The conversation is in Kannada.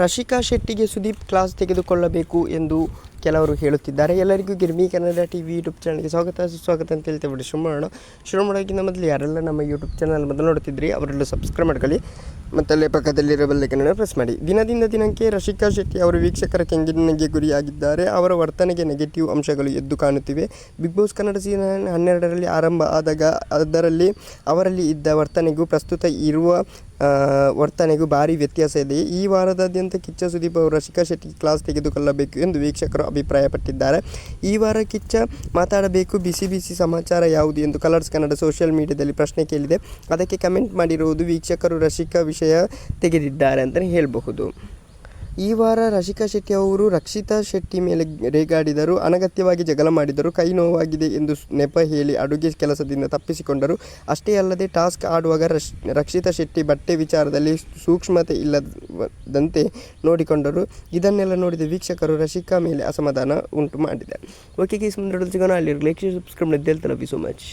ರಶಿಕಾ ಶೆಟ್ಟಿಗೆ ಸುದೀಪ್ ಕ್ಲಾಸ್ ತೆಗೆದುಕೊಳ್ಳಬೇಕು ಎಂದು ಕೆಲವರು ಹೇಳುತ್ತಿದ್ದಾರೆ. ಎಲ್ಲರಿಗೂ Girmi Kannada T V YouTube ಚಾನಲ್ಗೆ ಸ್ವಾಗತ. ಸುಸ್ವಾಗತ ಅಂತ ಹೇಳ್ತೇವೆ ಬಿಡಿ ಶುರು ಮಾಡೋಣ ಶುರು ಮಾಡೋಕ್ಕಿಂತ ಮೊದಲು ಯಾರೆಲ್ಲ ನಮ್ಮ ಯೂಟ್ಯೂಬ್ ಚಾನಲ್ ಮೊದಲು ನೋಡ್ತಿದ್ರಿ, ಅವರೆಲ್ಲ ಸಬ್ಸ್ಕ್ರೈಬ್ ಮಾಡ್ಕೊಳ್ಳಿ. ಮತ್ತು ಅಲ್ಲೇ ಪಕ್ಕದಲ್ಲಿರೋ ಕನ್ನಡ ಪ್ರೆಸ್ ಮಾಡಿ. ದಿನದಿಂದ ದಿನಕ್ಕೆ ರಶಿಕಾ ಶೆಟ್ಟಿ ಅವರು ವೀಕ್ಷಕರ ಕೆಂಗಿನಿಗೆ ಗುರಿಯಾಗಿದ್ದಾರೆ. ಅವರ ವರ್ತನೆಗೆ ನೆಗೆಟಿವ್ ಅಂಶಗಳು ಎದ್ದು ಕಾಣುತ್ತಿವೆ. ಬಿಗ್ ಬಾಸ್ ಕನ್ನಡ ಸೀಸನ್ ಹನ್ನೆರಡರಲ್ಲಿ ಆರಂಭ ಆದಾಗ ಅದರಲ್ಲಿ ಅವರಲ್ಲಿ ಇದ್ದ ವರ್ತನೆಗೂ ಪ್ರಸ್ತುತ ಇರುವ ವರ್ತನೆಗೂ ಭಾರಿ ವ್ಯತ್ಯಾಸ ಇದೆ. ಈ ವಾರದಾದ್ಯಂತ ಕಿಚ್ಚ ಸುದೀಪ್ ಅವರು ರಶಿಕಾ ಶೆಟ್ಟಿ ಕ್ಲಾಸ್ ತೆಗೆದುಕೊಳ್ಳಬೇಕು ಎಂದು ವೀಕ್ಷಕರು ಅಭಿಪ್ರಾಯಪಟ್ಟಿದ್ದಾರೆ. ಈ ವಾರ ಕಿಚ್ಚ ಮಾತಾಡಬೇಕು. ಬಿಸಿ ಬಿಸಿ ಸಮಾಚಾರ ಯಾವುದು ಎಂದು ಕಲರ್ಸ್ ಕನ್ನಡ ಸೋಷಿಯಲ್ ಮೀಡಿಯಾದಲ್ಲಿ ಪ್ರಶ್ನೆ ಕೇಳಿದೆ. ಅದಕ್ಕೆ ಕಮೆಂಟ್ ಮಾಡಿರುವುದು ವೀಕ್ಷಕರು ರಶಿಕಾ ವಿಷಯ ತೆಗೆದಿದ್ದಾರೆ ಅಂತಲೇ ಹೇಳಬಹುದು. ಈ ವಾರ ರಶಿಕಾ ಶೆಟ್ಟಿ ಅವರು ರಕ್ಷಿತಾ ಶೆಟ್ಟಿ ಮೇಲೆ ರೇಗಾಡಿದರು. ಅನಗತ್ಯವಾಗಿ ಜಗಳ ಮಾಡಿದರು. ಕೈ ನೋವಾಗಿದೆ ಎಂದು ನೆಪ ಹೇಳಿ ಅಡುಗೆ ಕೆಲಸದಿಂದ ತಪ್ಪಿಸಿಕೊಂಡರು. ಅಷ್ಟೇ ಅಲ್ಲದೆ ಟಾಸ್ಕ್ ಆಡುವಾಗ ರಶ್, ರಕ್ಷಿತಾ ಶೆಟ್ಟಿ ಬಟ್ಟೆ ವಿಚಾರದಲ್ಲಿ ಸೂಕ್ಷ್ಮತೆ ಇಲ್ಲದಂತೆ ನೋಡಿಕೊಂಡರು. ಇದನ್ನೆಲ್ಲ ನೋಡಿದ ವೀಕ್ಷಕರು ರಶಿಕಾ ಮೇಲೆ ಅಸಮಾಧಾನ ಉಂಟು ಮಾಡಿದೆ ಓಕೆ ಕೇಸ್ ಮುಂದೆ ಸಿಗೋಣ. ಅಲ್ಲಿ like subscribe love you so much